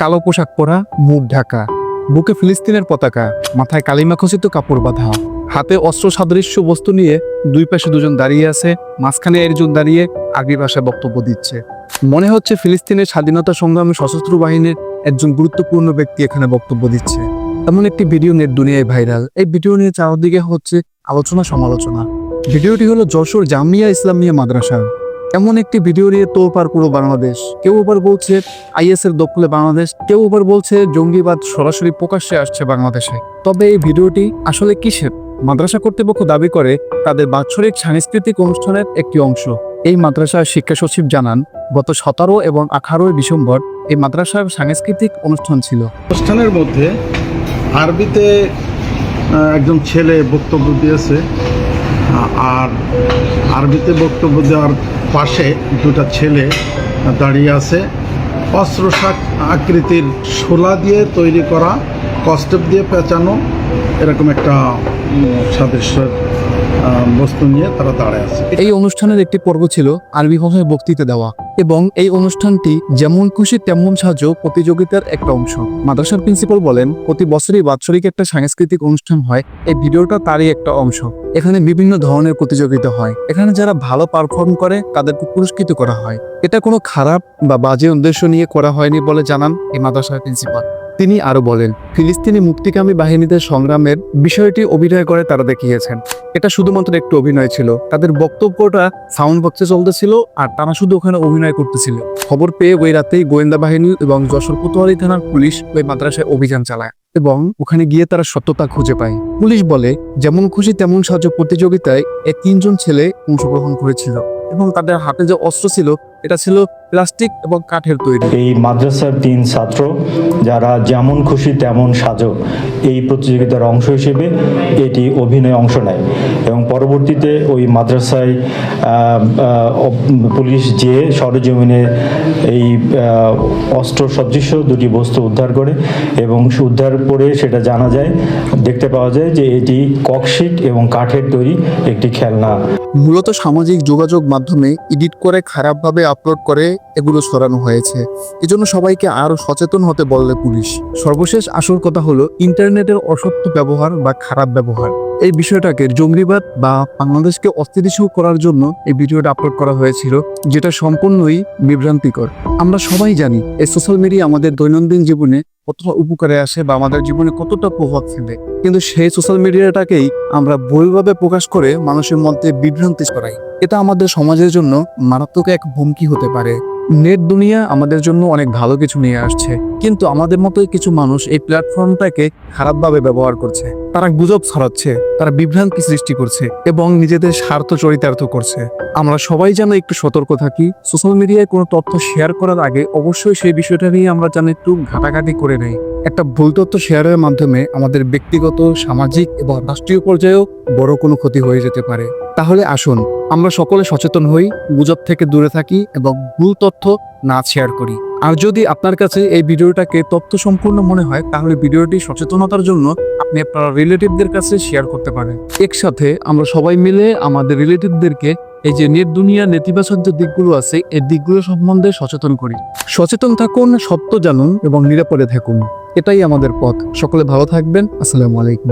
কালো পোশাক পরা, মুখ ঢাকা। বুকে ফিলিস্তিনের পতাকা, মাথায় কালিমা খচিত কাপড় বাঁধা। হাতে অস্ত্র সাদৃশ্য বস্তু নিয়ে দুই পাশে দুজন দাঁড়িয়ে আছে, মাঝখানে একজন দাঁড়িয়ে আরবি ভাষায় বক্তব্য দিচ্ছে। মনে হচ্ছে ফিলিস্তিনের স্বাধীনতা সংগ্রামে সশস্ত্র বাহিনীর একজন গুরুত্বপূর্ণ ব্যক্তি এখানে বক্তব্য দিচ্ছে। এমন একটি ভিডিও নেট দুনিয়ায় ভাইরাল। এই ভিডিও নিয়ে চারদিকে হচ্ছে আলোচনা সমালোচনা। ভিডিওটি হলো যশোর জামিয়া ইসলামিয়া মাদ্রাসা। এমন একটি ভিডিও নিয়ে তোলপার পুরো বাংলাদেশ। কেউ আবার বলছে আইএস এর দখলে বাংলাদেশ, কেউ আবার বলছে জঙ্গিবাদ সরাসরি প্রকাশ্যে আসছে বাংলাদেশে। তবে এই ভিডিওটি আসলে কিসের? মাদ্রাসা কর্তৃপক্ষ দাবি করে তাদের বাৎসরিক সাংস্কৃতিক অনুষ্ঠানের একটি অংশ। এই মাদ্রাসার শিক্ষা সচিব জানান, গত সতেরো এবং আঠারোই ডিসেম্বর এই মাদ্রাসার সাংস্কৃতিক অনুষ্ঠান ছিল। অনুষ্ঠানের মধ্যে আরবিতে একজন ছেলে বক্তব্য দিয়েছে। আর আরবিতে বক্তব্য দেওয়ার পাশে দুটা ছেলে দাঁড়িয়ে আছে। অস্ত্র আকৃতির শোলা দিয়ে তৈরি করা, কস্টেপ দিয়ে পেঁচানো, এরকম একটা সাদৃশ্য। সাদৃশ্যের বস্তু নিয়ে তারা দাঁড়ায় আছে। এই অনুষ্ঠানের একটি পর্ব ছিল আরবি ভাষায় বক্তৃতা দেওয়া এবং এই অনুষ্ঠানটি যেমন খুশি তেমন সাহায্য প্রতিযোগিতার একটা অংশ। মাদ্রাসার প্রিন্সিপাল বলেন, প্রতি বছরই বাৎসরিক একটা সাংস্কৃতিক অনুষ্ঠান হয়। এই ভিডিওটা তারই একটা অংশ। এখানে বিভিন্ন ধরনের প্রতিযোগিতা হয়। এখানে যারা ভালো পারফর্ম করে, তাদেরকে পুরস্কৃত করা হয়। এটা কোনো খারাপ বা বাজে উদ্দেশ্য নিয়ে করা হয়নি বলে জানান এই মাদ্রাসার প্রিন্সিপাল। তিনি আরও বলেন, ফিলিস্তিনি মুক্তিকামী বাহিনীদের সংগ্রামের বিষয়টি অভিনয় করে তারা দেখিয়েছেন। এটা শুধুমাত্র একটু অভিনয় ছিল। তাদের বক্তব্যটা সাউন্ড বক্সে চলতেছিল আর তারা শুধু ওখানে অভিনয় করতেছিল। খবর পেয়ে ওই রাতেই গোয়েন্দা বাহিনী এবং যশোর কোতোয়ালি থানার পুলিশ ওই মাদ্রাসায় অভিযান চালায় এবং ওখানে গিয়ে তারা সত্যতা খুঁজে পায়। পুলিশ বলে, যেমন খুশি তেমন সাহায্য প্রতিযোগিতায় এই তিনজন ছেলে অংশগ্রহণ করেছিল এবং তাদের হাতে যে অস্ত্র ছিল এটা ছিল প্লাস্টিক এবং কাঠের তৈরি। এই মাদ্রাসার তিন ছাত্র, যারা যেমন খুশি তেমন সাজো, এই প্রতিযোগিতার অংশ হিসেবে এটি অভিনয়ে অংশ নেয়। এবং পরবর্তীতে ওই মাদ্রাসায় পুলিশ যে সরজমিনে এই অস্ত্র সদৃশ্য দুটি বস্তু উদ্ধার করে এবং উদ্ধার করে সেটা জানা যায়, দেখতে পাওয়া যায় যে এটি ককশিট এবং কাঠের তৈরি একটি খেলনা। মূলত সামাজিক যোগাযোগ মাধ্যমে এডিট করে খারাপভাবে আপলোড করে এগুলো সরানো হয়েছে। এজন্য সবাইকে আরও সচেতন হতে বললে পুলিশ। সর্বশেষ আসল কথা হলো, ইন্টারনেটের অসত্য ব্যবহার বা খারাপ ব্যবহার। এই বিষয়টাকে জঙ্গিবাদ বা বাংলাদেশকে অস্থিতিশীল করার জন্য এই ভিডিওটা আপলোড করা হয়েছিল, যেটা সম্পূর্ণই বিভ্রান্তিকর। আমরা সবাই জানি, এই সোশ্যাল মিডিয়া আমাদের দৈনন্দিন জীবনে কতটা উপকারে আসে বা আমাদের জীবনে কতটা প্রভাব ফেলে। কিন্তু সেই সোশ্যাল মিডিয়াটাকেই আমরা বইভাবে প্রকাশ করে মানুষের মধ্যে বিভ্রান্তি করাই এটা আমাদের সমাজের জন্য মারাত্মক এক হুমকি হতে পারে। নেট দুনিয়া আমাদের জন্য অনেক ভালো কিছু নিয়ে আসছে। কিন্তু আমাদের মতোই কিছু মানুষ এই প্ল্যাটফর্মটাকে খারাপভাবে ব্যবহার করছে। তারা গুজব ছড়াচ্ছে, তারা বিভ্রান্তি সৃষ্টি করছে এবং নিজেদের স্বার্থ চরিতার্থ করছে। আমরা সবাই যেন একটু সতর্ক থাকি। সোশ্যাল মিডিয়ায় কোনো তথ্য শেয়ার করার আগে অবশ্যই সেই বিষয়টা নিয়ে আমরা যেন একটু ঘাটাঘাটি করে নেই। একটা ভুল তথ্য শেয়ারের মাধ্যমে আমাদের ব্যক্তিগত, সামাজিক এবং রাষ্ট্রীয় পর্যায়েও বড় কোনো ক্ষতি হয়ে যেতে পারে। তাহলে আসুন, আমরা সকলে সচেতন হই, গুজব থেকে দূরে থাকি এবং ভুল তথ্য না শেয়ার করি। আর যদি আপনার কাছে এই ভিডিওটাকে তথ্য সম্পূর্ণ মনে হয়, তাহলে ভিডিওটি সচেতনতার জন্য আপনি আপনার রিলেটিভদের কাছে শেয়ার করতে পারেন। একসাথে আমরা সবাই মিলে আমাদের রিলেটিভদেরকে এই যে নেট দুনিয়া নেতিবাচক যে দিকগুলো আছে, এই দিকগুলো সম্বন্ধে সচেতন করি। সচেতন থাকুন, সত্য জানুন এবং নিরাপদে থাকুন। এটাই আমাদের পথ। সকলে ভালো থাকবেন। আসসালামু আলাইকুম।